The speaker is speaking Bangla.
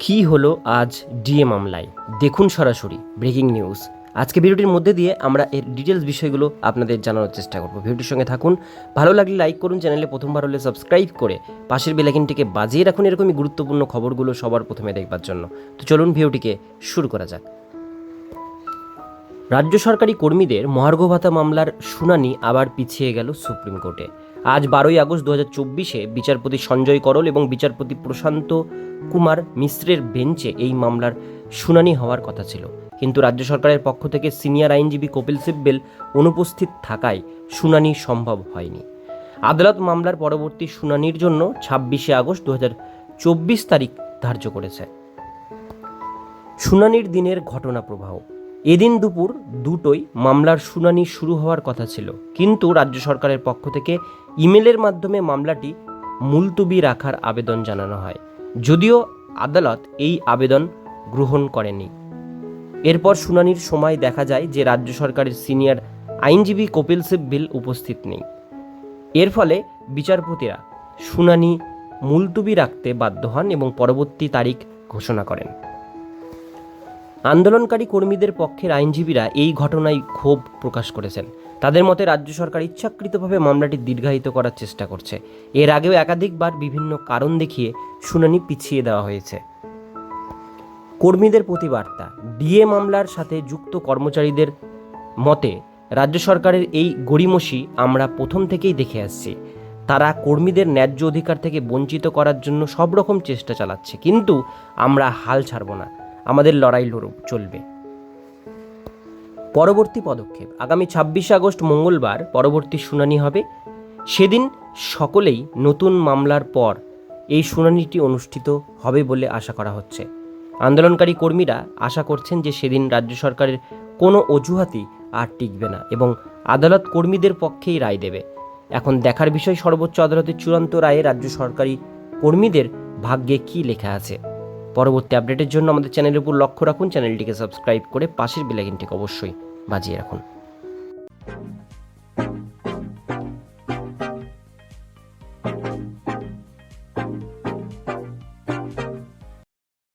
কি হলো আজ ডিএ মামলায় দেখুন সরাসরি ব্রেকিং নিউজ। আজকে ভিডিওটির মধ্যে দিয়ে আমরা এর ডিটেলস বিষয়গুলো আপনাদের জানানোর চেষ্টা করব। ভিডিওটির সঙ্গে থাকুন। ভালো লাগলে লাইক করুন, চ্যানেলে প্রথমবার হলে সাবস্ক্রাইব করে পাশের বেলাইকিনটিকে বাজিয়ে রাখুন এরকমই গুরুত্বপূর্ণ খবরগুলো সবার প্রথমে দেখবার জন্য। তো চলুন ভিডিওটিকে শুরু করা যাক। রাজ্য সরকারি কর্মীদের মহার্ঘ ভাতা মামলার শুনানি আবার পিছিয়ে গেল সুপ্রিম কোর্টে। আজ বারোই আগস্ট দু হাজার চব্বিশে বিচারপতি সঞ্জয় করল এবং বিচারপতি প্রশান্ত কুমার মিশ্রের বেঞ্চে এই মামলার শুনানি হওয়ার কথা ছিল। কিন্তু রাজ্য সরকারের পক্ষ থেকে সিনিয়র আইনজীবী কপিল সিব্বেল অনুপস্থিত থাকায় শুনানি সম্ভব হয়নি। আদালত মামলার পরবর্তী শুনানির জন্য ছাব্বিশে আগস্ট দু চব্বিশ তারিখ ধার্য করেছে। শুনানির দিনের ঘটনা প্রবাহ। এদিন দুপুর দুটোই মামলার শুনানি শুরু হওয়ার কথা ছিল। কিন্তু রাজ্য সরকারের পক্ষ থেকে ইমেলের মাধ্যমে মামলাটি মুলতুবি রাখার আবেদন জানানো হয়। যদিও আদালত এই আবেদন গ্রহণ করেনি। এরপর শুনানির সময় দেখা যায় যে রাজ্য সরকারের সিনিয়র আইনজীবী কপিল সিব্বিল উপস্থিত নেই। এর ফলে বিচারপতিরা শুনানি মুলতুবি রাখতে বাধ্য হন এবং পরবর্তী তারিখ ঘোষণা করেন। আন্দোলনকারী কর্মীদের পক্ষের আইনজীবীরা এই ঘটনায় ক্ষোভ প্রকাশ করেছেন। তাদের মতে রাজ্য সরকার ইচ্ছাকৃতভাবে মামলাটি দীর্ঘায়িত করার চেষ্টা করছে। এর আগেও একাধিকবার বিভিন্ন কারণ দেখিয়ে শুনানি পিছিয়ে দেওয়া হয়েছে। কর্মীদের প্রতিবার্তা, ডিএ মামলার সাথে যুক্ত কর্মচারীদের মতে, রাজ্য সরকারের এই গড়িমসি আমরা প্রথম থেকেই দেখে আসছি। তারা কর্মীদের ন্যায্য অধিকার থেকে বঞ্চিত করার জন্য সব রকম চেষ্টা চালাচ্ছে। কিন্তু আমরা হাল ছাড়ব না। আমাদের লড়াই লড়ব চলবে। পরবর্তী পদক্ষেপ, আগামী ছাব্বিশে আগস্ট মঙ্গলবার পরবর্তী শুনানি হবে। সেদিন সকলেই নতুন মামলার পর এই শুনানিটি অনুষ্ঠিত হবে বলে আশা করা হচ্ছে। আন্দোলনকারী কর্মীরা আশা করছেন যে সেদিন রাজ্য সরকারের কোনো অজুহাতই আর টিকবে না এবং আদালত কর্মীদের পক্ষেই রায় দেবে। এখন দেখার বিষয়, সর্বোচ্চ আদালতের চূড়ান্ত রায়ে রাজ্য সরকারি কর্মীদের ভাগ্যে কী লেখা আছে? পরবর্তী আপডেটের জন্য আমাদের চ্যানেলের উপর লক্ষ্য রাখুন, চ্যানেলটিকে সাবস্ক্রাইব করে পাশের বেলাইকিনটিকে অবশ্যই বাজিয়ে রাখুন।